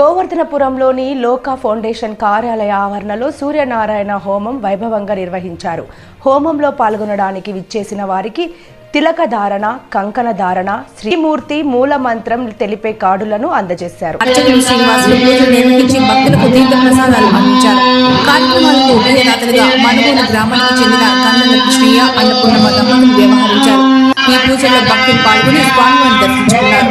గోవర్ధనపురంలోని లోకా foundation కార్యాలయ ఆవరణలో సూర్యనారాయణ హోమం వైభవంగా నిర్వహించారు. హోమంలో పాల్గొనడానికి విచ్చేసిన వారికి తిలక ధారణ కంకణ ధారణ శ్రీమూర్తి మూల మంత్రం తెలిపే కార్డులను అందజేశారు. ఈ పూజలో భక్తులు పాల్గొని భక్తులకు దర్శించుకున్నారు.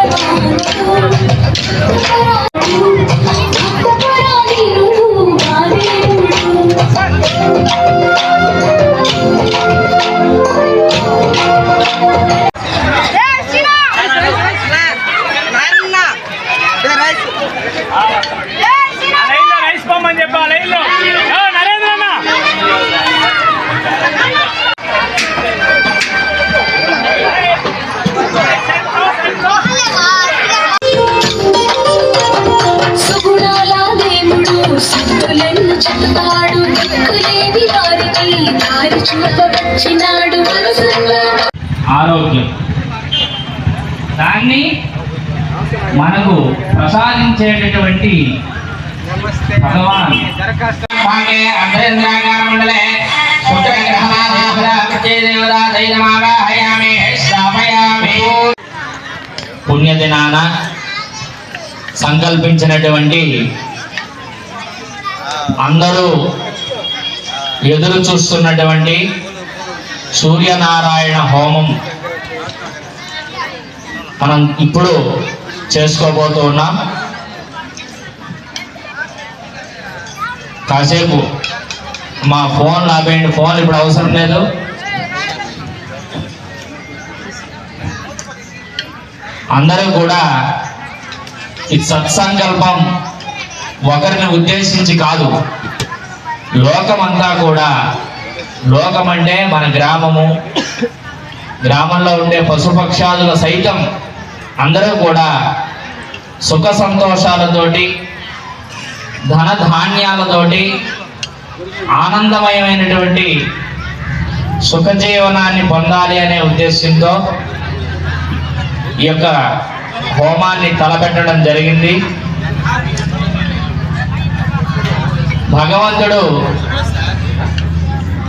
సిద్ధులను చెప్తాడు దిక్కులేని వారికి దారి చూపవచ్చినాడు మనసులో. ఆరోగ్యం. దాన్ని మనకు ప్రసాదించేటటువంటి భగవాన్. పుణ్యదినాన సంకల్పించినటువంటి అందరూ ఎదురు చూస్తున్నటువంటి సూర్యనారాయణ హోమం మనం ఇప్పుడు చేసుకోబోతూ ఉన్నాం. కాసేపు మా ఫోన్ ఆపేయండి ఫోన్ ఇప్పుడు అవసరం లేదు. అందరూ కూడా ఈ సత్సంకల్పం ఒకరిని ఉద్దేశించి కాదు. లోకమంతా కూడా లోకం అంటే మన గ్రామము. గ్రామంలో ఉండే పశుపక్షాదుల సైతం అందరూ కూడా సుఖ సంతోషాలతోటి ధనధాన్యాలతోటి ఆనందమయమైనటువంటి సుఖజీవనాన్ని పొందాలి అనే ఉద్దేశంతో ఈ యొక్క హోమాన్ని తలపెట్టడం జరిగింది. భగవంతుడు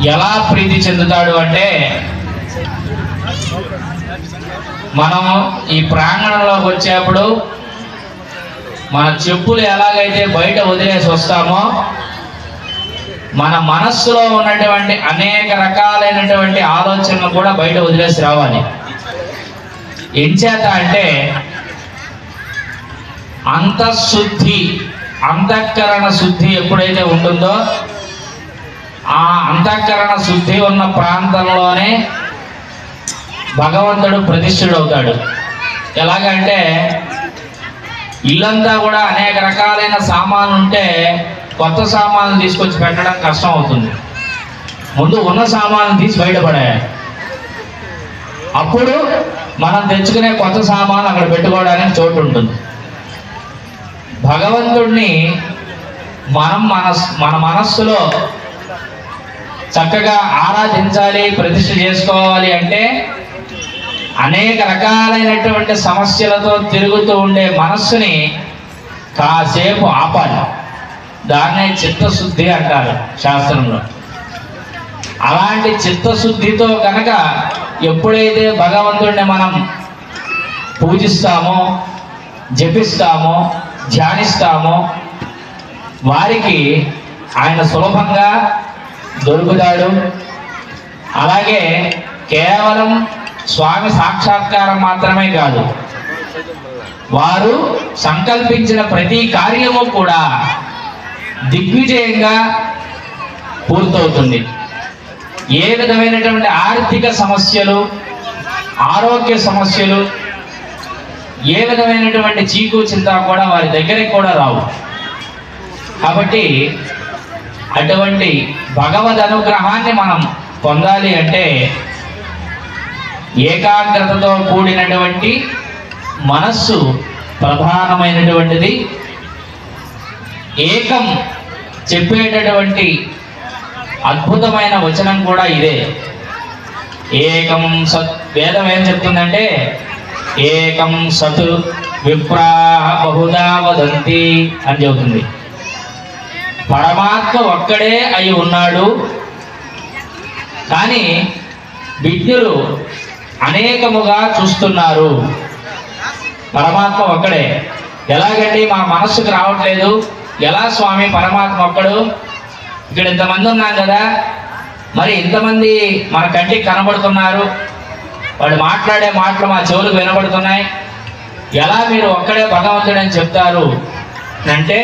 ఎలా ప్రీతి చెందుతాడు అంటే మనం ఈ ప్రాంగణంలోకి వచ్చేప్పుడు మన చెప్పులు ఎలాగైతే బయట వదిలేసి వస్తామో మన మనస్సులో ఉన్నటువంటి అనేక రకాలైనటువంటి ఆలోచనలు కూడా బయట వదిలేసి రావాలి. ఎంచేత అంటే అంతఃశుద్ధి అంతఃకరణ శుద్ధి ఎప్పుడైతే ఉంటుందో ఆ అంతఃకరణ శుద్ధి ఉన్న ప్రాంతంలోనే భగవంతుడు ప్రతిష్ఠుడవుతాడు. ఎలాగంటే ఇల్లంతా కూడా అనేక రకాలైన సామాన్లు ఉంటే కొత్త సామాన్లు తీసుకొచ్చి పెట్టడం కష్టం అవుతుంది ముందు ఉన్న సామాన్లు తీసి బయటపడాయి అప్పుడు మనం తెచ్చుకునే కొత్త సామాన్లు అక్కడ పెట్టుకోవడానికి చోటు ఉంటుంది. భగవంతుడిని మనం మనస్ మన మనస్సులో చక్కగా ఆరాధించాలి ప్రతిష్ఠ చేసుకోవాలి అంటే అనేక రకాలైనటువంటి సమస్యలతో తిరుగుతూ ఉండే మనస్సుని కాసేపు ఆపాలి. దాన్నే చిత్తశుద్ధి అంటారు శాస్త్రంలో. అలాంటి చిత్తశుద్ధితో కనుక ఎప్పుడైతే భగవంతుడిని మనం పూజిస్తామో జపిస్తామో ధ్యానిస్తామో. వారికి ఆయన సులభంగా దొరుకుతాడు. అలాగే కేవలం స్వామి సాక్షాత్కారం మాత్రమే కాదు వారు సంకల్పించిన ప్రతి కార్యము కూడా దిగ్విజయంగా పూర్తవుతుంది. ఏ విధమైనటువంటి ఆర్థిక సమస్యలు ఆరోగ్య సమస్యలు ఏ విధమైనటువంటి చీకు చింత కూడా వారి దగ్గరికి కూడా రావు. కాబట్టి అటువంటి భగవద్ అనుగ్రహాన్ని మనం పొందాలి అంటే ఏకాగ్రతతో కూడినటువంటి మనస్సు ప్రధానమైనటువంటిది. ఏకం చెప్పేటటువంటి అద్భుతమైన వచనం కూడా ఇదే. ఏకం సత్ వేదం ఏం చెప్తుందంటే ఏకం సత్ విప్రా బహుదా వదంతి అని చెబుతుంది. పరమాత్మ ఒక్కడే అయి ఉన్నాడు. కానీ విజ్ఞులు అనేకముగా చూస్తున్నారు. పరమాత్మ ఒక్కడే. ఎలాగండి మా మనస్సుకు రావట్లేదు? ఎలా స్వామి పరమాత్మ ఒక్కడు? ఇక్కడ ఇంతమంది ఉన్నాం కదా. మరి ఇంతమంది మన కంటికి కనబడుతున్నారు. వాళ్ళు మాట్లాడే మాటలు మా చెవులకు వినబడుతున్నాయి ఎలా మీరు ఒక్కడే భగవంతుడని చెప్తారు అంటే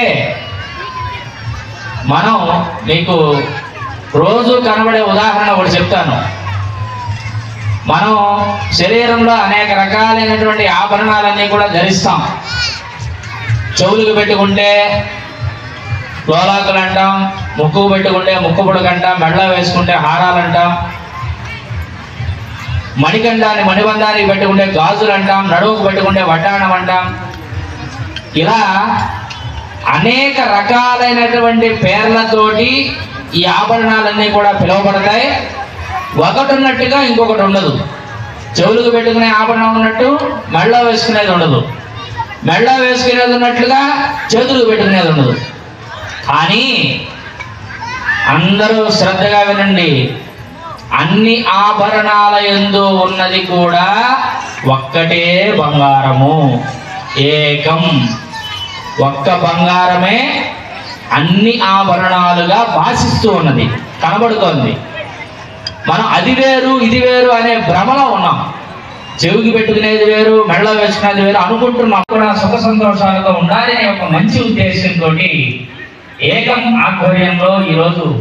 మనం మీకు రోజు కనబడే ఉదాహరణ ఒకటి చెప్తాను. మనం శరీరంలో అనేక రకాలైనటువంటి ఆభరణాలన్నీ కూడా ధరిస్తాం. చెవులకు పెట్టుకుంటే లోలాకులు అంటాం ముక్కుకు పెట్టుకుంటే ముక్కు పుడక అంటాం మెడలో వేసుకుంటే హారాలు అంటాం. మణికండాన్ని మణిబంధానికి పెట్టుకుంటే గాజులు అంటాం నడువుకు పెట్టుకుంటే వడ్డాణం అంటాం ఇలా అనేక రకాలైనటువంటి పేర్లతోటి ఈ ఆభరణాలన్నీ కూడా పిలువబడతాయి. ఒకటి ఉన్నట్టుగా ఇంకొకటి ఉండదు. చెవులకు పెట్టుకునే ఆభరణం ఉన్నట్టు మెడలో వేసుకునేది ఉండదు. మెళ్ళ వేసుకునేది ఉన్నట్లుగా చేతులకు పెట్టుకునేది ఉండదు. కానీ అందరూ శ్రద్ధగా వినండి. అన్ని ఆభరణాల ఎందు ఉన్నది కూడా ఒక్కటే బంగారము. ఏకం. ఒక్క బంగారమే అన్ని ఆభరణాలుగా భాషిస్తూ ఉన్నది. కనబడుతోంది. మనం అది వేరు ఇది వేరు అనే భ్రమలో ఉన్నాం. చెవికి పెట్టుకునేది వేరు మెడలో వేసుకునేది వేరు అనుకుంటున్నాం. కూడా సుఖ సంతోషాలతో ఉండాలి అనే ఒక మంచి ఉద్దేశంతో ఏకం ఆధ్వర్యంలో ఈరోజు